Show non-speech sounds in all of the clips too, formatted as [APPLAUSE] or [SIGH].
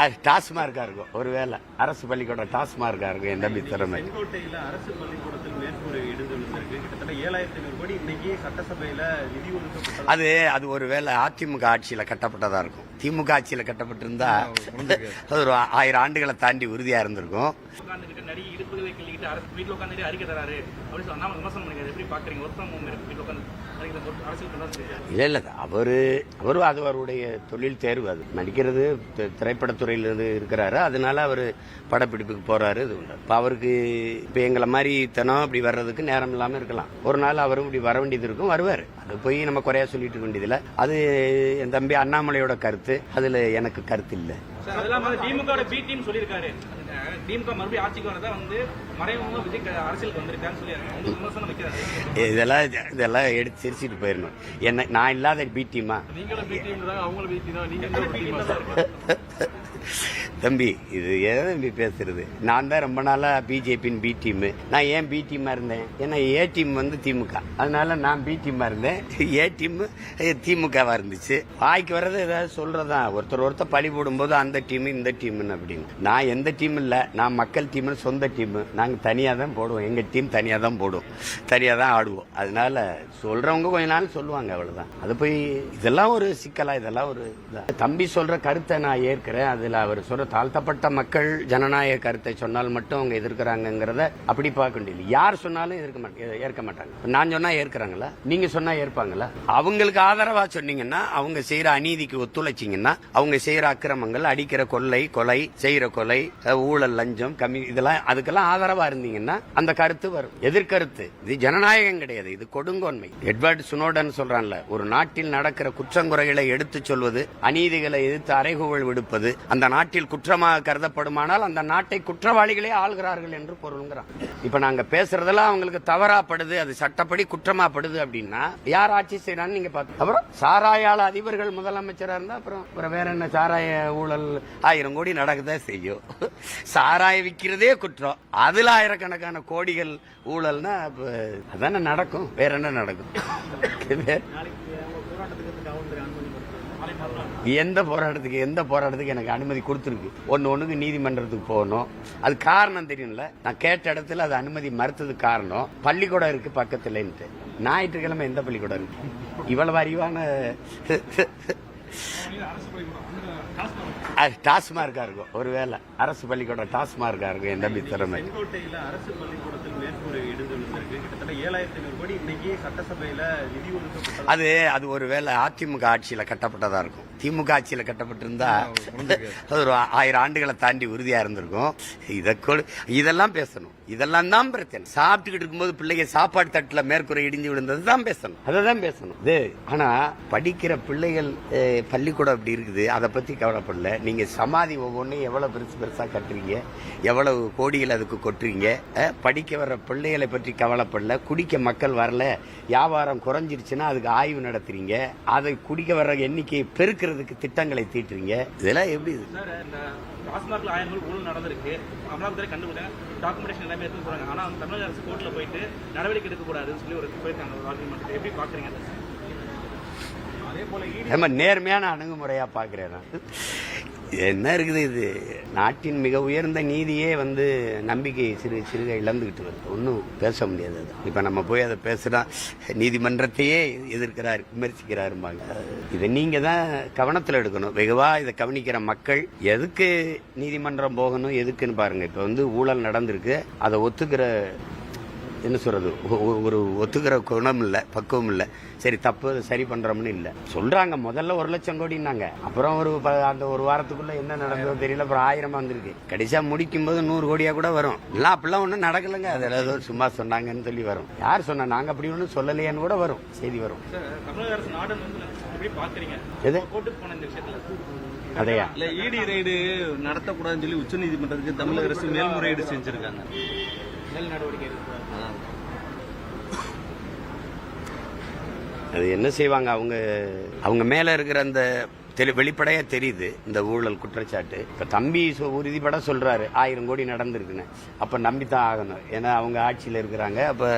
அது டாஸ்மார்க்கா இருக்கும். ஒருவேளை அரசு பள்ளிக்கூடம் டாஸ்மார்க்கா இருக்கும் என் தம்பி திறமை. அரசு பள்ளிக்கூடத்தில் மேற்கூரை இடிந்து விழுந்திருக்கு கிட்டத்தட்ட ஏழாயிரத்தி ஐநூறு கோடி இன்னைக்கு சட்டசபையில நிதி ஒதுக்கப்பட்டது அது அது ஒருவேளை அதிமுக ஆட்சியில கட்டப்பட்டதா இருக்கும். திமுக ஆட்சியில கட்டப்பட்டிருந்தா அது ஒரு ஆயிரம் ஆண்டுகளை தாண்டி உறுதியா இருந்திருக்கும். வீட்டில் உட்காந்து அறிக்கை தராரு அப்படின்னு நாம விமர்சனம் பண்ணிக்கிறது எப்படி பாக்குறீங்க? ஒர்க் ஃப்ரம் ஹோம் இருக்கு வீட்டில் உட்காந்து இல்லை இல்லை அவர் அவர் அது அவருடைய தொழில் தேர்வு. அது நடிக்கிறது திரைப்படத்துறையில் இருந்து இருக்கிறாரு. அதனால அவர் படப்பிடிப்புக்கு போறாரு இது உண்டு. இப்போ அவருக்கு இப்போ எங்களை மாதிரி தினம் இப்படி வர்றதுக்கு நேரம் இல்லாமல் இருக்கலாம். ஒரு நாள் அவரும் இப்படி வர வேண்டியது இருக்கும் வருவார். அது போய் நம்ம குறையா சொல்லிட்டு இருக்க வேண்டியதில்லை. அது என் தம்பி அண்ணாமலையோட கருத்து. அதில் எனக்கு கருத்து இல்லை. திமுக திமுக மறுபடியும் ஆட்சிக்கு வரதான் வந்து மறைமுகமா விஜய் அரசியலுக்கு வந்திருக்கான்னு சொல்லி அவங்க விமர்சனம் வைக்கிறாரு. இதெல்லாம் இதெல்லாம் எடுத்து சிரிச்சிட்டு போயிடணும். என்ன நான் இல்லாத பி டீமா நீங்களும் பி டீம் தான் அவங்களும் பி டீம் தான் நீங்க பி டீம் தான் [LAUGHS] தம்பி இது எதை தம்பி பேசுறது? நான் தான் ரொம்ப நாளா பிஜேபியின் பி டீம் நான் ஏன் பி டீமா இருந்தேன்? ஏன்னா ஏ டீம் வந்து திமுக. அதனால நான் பி டீமா இருந்தேன். [LAUGHS] ஏ டீம் திமுகவா இருந்துச்சு. வாய்க்கு வர்றது ஏதாவது சொல்றதா? ஒருத்தர் ஒருத்தர் பழி போடும்போது அந்த டீம் இந்த டீம்னு அப்படின்னு. நான் எந்த டீம் இல்ல. நான் மக்கள் டீம்னு சொந்த டீம் நாங்கள் தனியாக தான் போடுவோம். எங்கள் டீம் தனியாக தான் போடுவோம் தனியாக தான் ஆடுவோம். அதனால சொல்கிறவங்க கொஞ்ச நாள் சொல்லுவாங்க அவ்வளோதான் அது போய் இதெல்லாம் ஒரு சிக்கலா இதெல்லாம் ஒரு தம்பி சொல்கிற கருத்தை நான் ஏற்கிறேன். அதில் அவர் சொல்கிற தாழ்த்தப்பட்ட மக்கள் ஜனநாயக கருத்தை சொன்னால் மட்டும் அவங்க எதிர்க்கிறாங்கிறத அப்படி பார்க்க வேண்டியது யார் சொன்னாலும் எதிர்க்க மாட்டாங்க ஏற்க மாட்டாங்க. நான் சொன்னால் ஏற்கிறாங்களா? நீங்கள் சொன்னால் ஏற்பாங்களா? அவங்களுக்கு ஆதரவாக சொன்னீங்கன்னா அவங்க செய்கிற அநீதிக்கு ஒத்துழைச்சிங்கன்னா அவங்க செய்கிற அக்கிரமங்கள் அடிக்கிற கொள்ளை கொலை செய்கிற கொலை ஊழல் லஞ்சம் கம்மி இதெல்லாம் அதுக்கெல்லாம் ஆதரவா இருந்தீங்கன்னா அந்த கருத்து வரும். எதிர்கருத்து. இது ஜனநாயகம் கிடையாது. இது கொடுங்கோன்மை. எட்வர்ட் சுனோடன் சொல்றான்ல ஒரு நாட்டில் நடக்கிற குற்றங்குறைகளை எடுத்துச் சொல்வது அநீதிகளை எதிர்த்து அறைகூவல் விடுப்பது அந்த நாட்டில் குற்றமாக கருதப்படுமானால் அந்த நாட்டை குற்றவாளிகளே ஆள்கிறார்கள் என்று பொருளுங்கிறான் இப்ப நாங்க பேசுறதெல்லாம் அவங்களுக்கு தவறாப்படுது அது சட்டப்படி குற்றமாப்படுது அப்படின்னா யார் ஆட்சி செய்யறான்னு நீங்க பார்த்து அப்புறம் சாராயால அதிபர்கள் முதலமைச்சரா இருந்தா அப்புறம் அப்புறம் வேற என்ன சாராய ஊழல் ஆயிரம் கோடி நடக்கதான் செய்யும். சாராய விக்கிறதே குற்றம். அதுல ஆயிரக்கணக்கான கோடிகள் ஊழல்னா அப்ப அதானே நடக்கும். வேற என்ன நடக்கும்? எந்த போராட்டத்துக்கு எந்த போராட்டத்துக்கு எனக்கு அனுமதி கொடுத்துருக்கு? ஒன்னு ஒண்ணுக்கு நீதிமன்றத்துக்கு போகணும். அது காரணம் தெரியும்ல? நான் கேட்ட இடத்துல அது அனுமதி மறுத்ததுக்கு காரணம். பள்ளிக்கூடம் இருக்கு பக்கத்துலன்ட்டு. ஞாயிற்றுக்கிழமை எந்த பள்ளிக்கூடம் இருக்கு? இவ்வளவு அறிவான அது டாஸ்மார்க்கா இருக்கும் ஒருவேளை. அரசு பள்ளிக்கூடம் டாஸ்மார்க்காக இருக்கும் என் தம்பி திறமை அரசு பள்ளிக்கூடத்தில் மேற்கூரை இடிந்து விழுந்திருக்கு. கிட்டத்தட்ட ஏழாயிரத்தி கோடி இன்னைக்கு சட்டசபையில நிதி அது அது ஒருவேளை அதிமுக ஆட்சியில கட்டப்பட்டதா இருக்கும். திமுக ஆட்சியில கட்டப்பட்டிருந்தா அது ஒரு ஆயிரம் ஆண்டுகளை தாண்டி உறுதியா இருந்திருக்கும். இத கொடு- இதெல்லாம் பேசணும். இதெல்லாம் தான் பிரச்சனை. சாப்பிட்டுக்கிட்டு இருக்கும்போது பிள்ளைங்க சாப்பாடு தட்டுல மேற்கூரை இடிஞ்சு விழுந்தது தான் பேசணும். அதை தான் பேசணும். இது ஆனா படிக்கிற பிள்ளைகள் பள்ளிக்கூடம் அப்படி இருக்குது. அதை பத்தி கவலைப்படல. நீங்க சமாதி ஒவ்வொன்றையும் எவ்வளவு பெருசு பெருசா கட்டுறீங்க? எவ்வளவு கோடிகள் அதுக்கு கொட்டுறீங்க? படிக்க வர்ற பிள்ளைகளை பற்றி கவலைப்படல. குடிக்க மக்கள் வரல வியாபாரம் குறைஞ்சிருச்சுன்னா அதுக்கு ஆய்வு நடத்துறீங்க அதை குடிக்க வர்ற எண்ணிக்கையை பெருக்கிறதுக்கு திட்டங்களை தீட்டுறீங்க. இதெல்லாம் எப்படி இது? டாஸ்மார்க்ல ஆயிரம் ஊழல் நடந்திருக்கு. அமலாக்கத்துறை டாக்குமெண்டேஷன் எல்லாமே எடுத்து சொல்றாங்க ஆனா தமிழக அரசு கோர்ட்ல போயிட்டு நடவடிக்கை எடுக்கக்கூடாதுன்னு சொல்லி ஒரு போயிருக்காங்க ஒரு ஆர்குமெண்ட் எப்படி பாக்குறீங்க? அதை? போல நேர்மையான அணுகுமுறையா பாக்குறேன். என்ன இருக்குது இது? நாட்டின் மிக உயர்ந்த நீதியே வந்து நம்பிக்கை சிறு சிறுக இழந்துகிட்டு வருது. ஒன்றும் பேச முடியாது அது. இப்போ நம்ம போய் அதை பேசுனா நீதிமன்றத்தையே எதிர்க்கிறார் விமர்சிக்கிறாரும்பாங்க இதை நீங்கள் தான் கவனத்தில் எடுக்கணும். வெகுவாக இதை கவனிக்கிற மக்கள் எதுக்கு நீதிமன்றம் போகணும் எதுக்குன்னு பாருங்கள் இப்போ வந்து ஊழல் நடந்திருக்கு. அதை ஒத்துக்கிற என்ன ஒ- ஒரு ஒத்துக்கிற குணம் இல்ல பக்குவம் இல்ல சரி தப்பு சரி பண்றோம்னு இல்ல. சொல்றாங்க முதல்ல ஒரு லட்சம் கோடினாங்க அப்புறம் ஒரு ப- அந்த ஒரு வாரத்துக்குள்ள என்ன நடந்ததோ தெரியல அப்புறம் ஆயிரமா வந்திருக்கு. கடைசியா முடிக்கும் போது நூறு கோடியா கூட வரும். எல்லாம் அப்படிலாம் ஒண்ணும் நடக்கலங்க. அது ஏதோ சும்மா சொன்னாங்கன்னு சொல்லி வரும். யார் சொன்னா நாங்க அப்படி ஒன்றும் சொல்லலையான்னு கூட வரும். செய்தி வரும். சார் தமிழக அரசு நாடன் வந்து எப்படி பாக்குறீங்க? எது? கோர்ட்டுக்கு போன இந்த விஷயத்துல. அதையா? இல்ல இடி ரைடு நடத்தக்கூடாதுன்னு சொல்லி உச்சநீதிமன்றத்துக்கு தமிழக அரசு மேல்முறையீடு செஞ்சிருக்காங்க. மேல் நடவடிக்கை எடுக்கக்கூடாது. அது என்ன செய்வாங்க? அவங்க அவங்க மேல இருக்கிற அந்த தெளி வெளிப்படையாக தெரியுது இந்த ஊழல் குற்றச்சாட்டு. இப்போ தம்பி உறுதிப்பட சொல்கிறாரு ஆயிரம் கோடி நடந்திருக்குன்னு. அப்போ நம்பி தான் ஆகணும். ஏன்னா அவங்க ஆட்சியில் இருக்கிறாங்க. அப்போ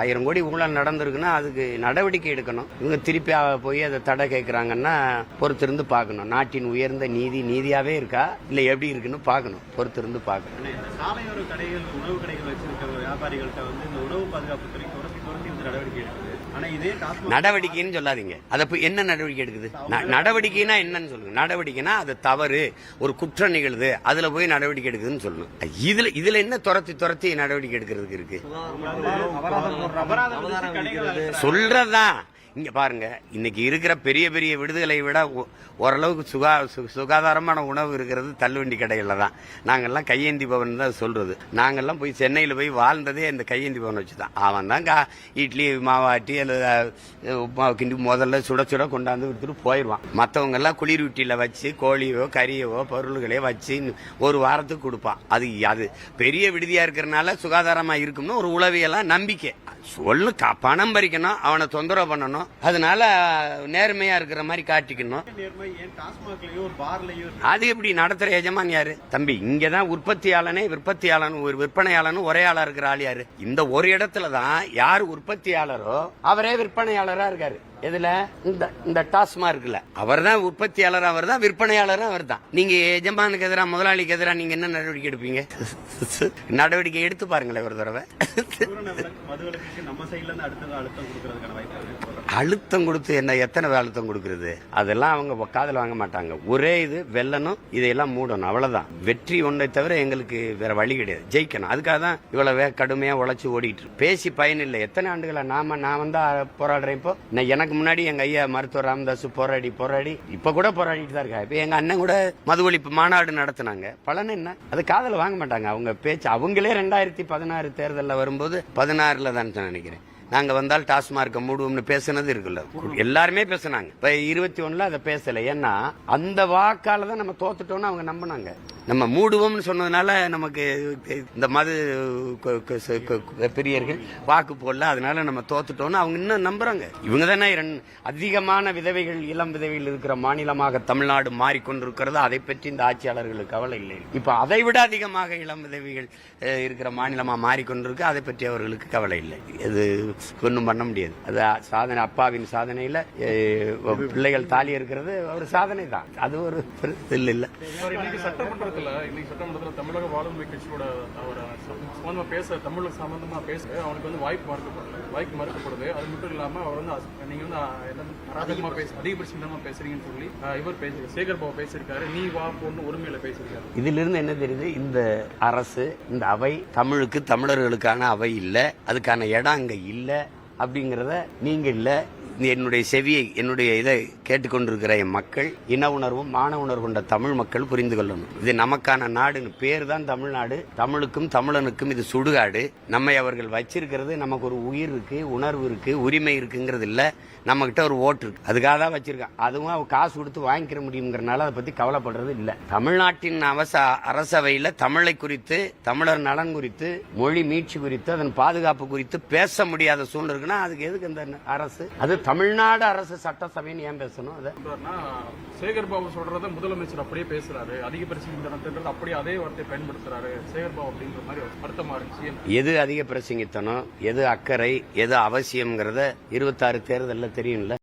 ஆயிரம் கோடி ஊழல் நடந்திருக்குன்னா அதுக்கு நடவடிக்கை எடுக்கணும். இவங்க திருப்பி போய் அதை தடை கேட்குறாங்கன்னா பொறுத்திருந்து பார்க்கணும். நாட்டின் உயர்ந்த நீதி நீதியாகவே இருக்கா? இல்லை எப்படி இருக்குன்னு பார்க்கணும். பொறுத்திருந்து பார்க்கணும். சாலையோர கடைகள் உணவு கடைகள் வச்சிருக்க வியாபாரிகள்கிட்ட வந்து இந்த உணவு பாதுகாப்புத்துறை துரத்தி இந்த நடவடிக்கை எடுக்கணும். நடவடிக்கைன்னு சொல்லாதீங்க. அதை என்ன நடவடிக்கை எடுக்குது? நடவடிக்கைனா என்னன்னு சொல்லுங்க. நடவடிக்கைனா அது தவறு. ஒரு குற்றம் நிகழுது. அதுல போய் நடவடிக்கை எடுக்குதுன்னு சொல்லணும் இதுல இதுல என்ன துரத்தி துரத்தி நடவடிக்கை எடுக்கிறதுக்கு இருக்கு? சொல்றதுதான் இங்கே பாருங்கள் இன்றைக்கி இருக்கிற பெரிய பெரிய விடுதலை விட ஓரளவுக்கு சுகா சு- சுகாதாரமான உணவு இருக்கிறது தள்ளுவண்டி கடையில் தான். நாங்கெல்லாம் கையேந்தி பவன் தான் சொல்கிறது நாங்கள்லாம் போய் சென்னையில் போய் வாழ்ந்ததே இந்த கையேந்தி பவன் வச்சு தான். அவன் தான் கா- இட்லி மாவாட்டி அல்லது அஹ், உப்புமா கிண்டி முதல்ல சுட சுட கொண்டாந்து விட்டுட்டு போயிடுவான் மற்றவங்கெல்லாம் குளிர் வீட்டியில் வச்சு கோழியோ கறியவோ பொருள்களையோ வச்சு ஒரு வாரத்துக்கு கொடுப்பான். அது அது பெரிய விடுதியாக இருக்கிறனால சுகாதாரமாக இருக்கும்னு ஒரு உளவியெல்லாம் நம்பிக்கை. சொல்லு பணம் பறிக்கணும் அவனை தொந்தரவு பண்ணணும் அதனால நேர்மையா இருக்கிற மாதிரி காட்டிக்கணும். அது எப்படி நடத்துற எஜமான் யாரு? தம்பி இங்கதான் உற்பத்தியாளனே விற்பத்தியாளன் ஒரு விற்பனையாளனும் ஒரே ஆளா இருக்கிற ஆள் யாரு? இந்த ஒரு இடத்துல தான் யார் உற்பத்தியாளரோ அவரே விற்பனையாளரா இருக்காரு. எதுல? இந்த இந்த டாஸ்மா இருக்குல்ல அவர் தான் உற்பத்தியாளர் அவர் தான் விற்பனையாளரும் அவர் தான் நீங்க எஜமானுக்கு எதிராக முதலாளிக்கு எதிராக நீங்க என்ன நடவடிக்கை எடுப்பீங்க? நடவடிக்கை எடுத்து பாருங்களேன் ஒரு தடவை. அழுத்தம் கொடுத்து என்ன எத்தனை அழுத்தம் கொடுக்கறது? அதெல்லாம் அவங்க காதுல வாங்க மாட்டாங்க. ஒரே இது வெல்லணும் இதையெல்லாம் மூடணும் அவ்வளவுதான். வெற்றி ஒன்றை தவிர எங்களுக்கு வேற வழி கிடையாது. ஜெயிக்கணும். அதுக்காக தான் இவ்வளவு கடுமையா உழைச்சு ஓடிட்டு. பேசி பயன் இல்லை எத்தனை ஆண்டுகளா? நாம நான் வந்தா போராடுறேன் இப்போ. நான் எனக்கு முன்னாடி எங்க ஐயா மருத்துவர் ராமதாஸ் போராடி போராடி இப்ப கூட போராடிட்டு தான் இருக்கா இப்ப எங்க அண்ணன் கூட மது ஒழிப்பு மாநாடு நடத்தினாங்க. பலன் என்ன? அது காதல வாங்க மாட்டாங்க. அவங்க பேச்சு அவங்களே ரெண்டாயிரத்தி பதினாறு தேர்தலில் வரும்போது பதினாறுல தான் நினைக்கிறேன். நாங்க வந்தால் டாஸ்மார்க்க மூடுவோம்னு பேசுனது இருக்குல்ல. எல்லாருமே பேசினாங்க. இப்ப இருபத்தி ஒண்ணுல அதை பேசல. ஏன்னா அந்த வாக்கால தான் நம்ம தோத்துட்டோம்னு அவங்க நம்பினாங்க. நம்ம மூடுவோம்னு சொன்னதுனால நமக்கு இந்த மாதிரி பெரியர்கள் வாக்கு போடல. அதனால நம்ம தோத்துட்டோம்னு அவங்க இன்னும் நம்புறாங்க. இவங்க தானே அதிகமான விதவைகள் இளம் விதவைகள் இருக்கிற மாநிலமாக தமிழ்நாடு மாறிக்கொண்டிருக்கிறது? அதை பற்றி இந்த ஆட்சியாளர்களுக்கு கவலை இல்லை. இப்போ அதை விட அதிகமாக இளம் விதவைகள் இருக்கிற மாநிலமாக மாறிக்கொண்டிருக்கு. அதை பற்றி அவர்களுக்கு கவலை இல்லை. இது ஒன்றும் பண்ண முடியாது. அது சாதனை அப்பாவின் சாதனையில் பிள்ளைகள் தாலி இருக்கிறது ஒரு சாதனை தான் அது ஒரு இல்லை இல்லை சட்டமன்றத்துல இன்னைக்கு சட்டமன்றத்துல தமிழக வாழ்வுரிமை கட்சியோட அவர் சம்பந்தமா பேச தமிழ் சம்பந்தமா பேச அவனுக்கு வந்து வாய்ப்பு மறுக்கப்படுது. வாய்ப்பு மறுக்கப்படுது. அது மட்டும் இல்லாம அவர் வந்து அஸ்- நீங்க வந்து அதிகமா பேச அதிகபட்சமா. பேசுறீங்கன்னு சொல்லி இவர் பேசி சேகர் பாபு பேசியிருக்காரு. நீ வா போன்னு உரிமையில பேசியிருக்காரு. இதிலிருந்து என்ன தெரியுது? இந்த அரசு இந்த அவை தமிழுக்கு தமிழர்களுக்கான அவை இல்ல அதுக்கான இடம் அங்க இல்ல. அப்படிங்கிறத நீங்கள் இல்லை. என்னுடைய செவியை என்னுடைய இதை கேட்டுக்கொண்டிருக்கிற என் மக்கள் இன உணர்வும் மான உணர்வு கொண்ட தமிழ் மக்கள் புரிந்து கொள்ளணும். இது நமக்கான நாடுன்னு பேர் தான் தமிழ்நாடு. தமிழுக்கும் தமிழனுக்கும் இது சுடுகாடு. நம்மை அவர்கள் வச்சிருக்கிறது நமக்கு ஒரு உயிர் இருக்கு உணர்வு இருக்கு உரிமை இருக்குங்கிறது இல்ல. நம்ம கிட்ட ஒரு ஓட்டு இருக்கு. அதுக்காக தான் வச்சிருக்கான். அதுவும் அவன் காசு கொடுத்து வாங்கிக்கிற முடியுங்கிறனால அதை பத்தி கவலைப்படுறது இல்ல. தமிழ்நாட்டின் அவச அரசவையில தமிழை குறித்து தமிழர் நலன் குறித்து மொழி மீட்சி குறித்து அதன் பாதுகாப்பு குறித்து பேச முடியாத சூழ்நிலை இருக்குன்னா அதுக்கு எதுக்கு இந்த அரசு? அது தமிழ்நாடு அரசு சட்டசபைன்னு ஏன் பேசணும் அதை? சேகர் பாபு சொல்றத முதலமைச்சர் அப்படியே பேசுறாரு. அதிக பிரச்சனை அப்படியே அதே வார்த்தையை பயன்படுத்துறாரு. சேகர் பாபு அப்படின்ற மாதிரி அர்த்தமா இருந்துச்சு. எது அதிக பிரசங்கித்தனம் எது அக்கறை எது அவசியம்ங்கிறத இருபத்தாறு தேர்தலில் தெரியும்ல.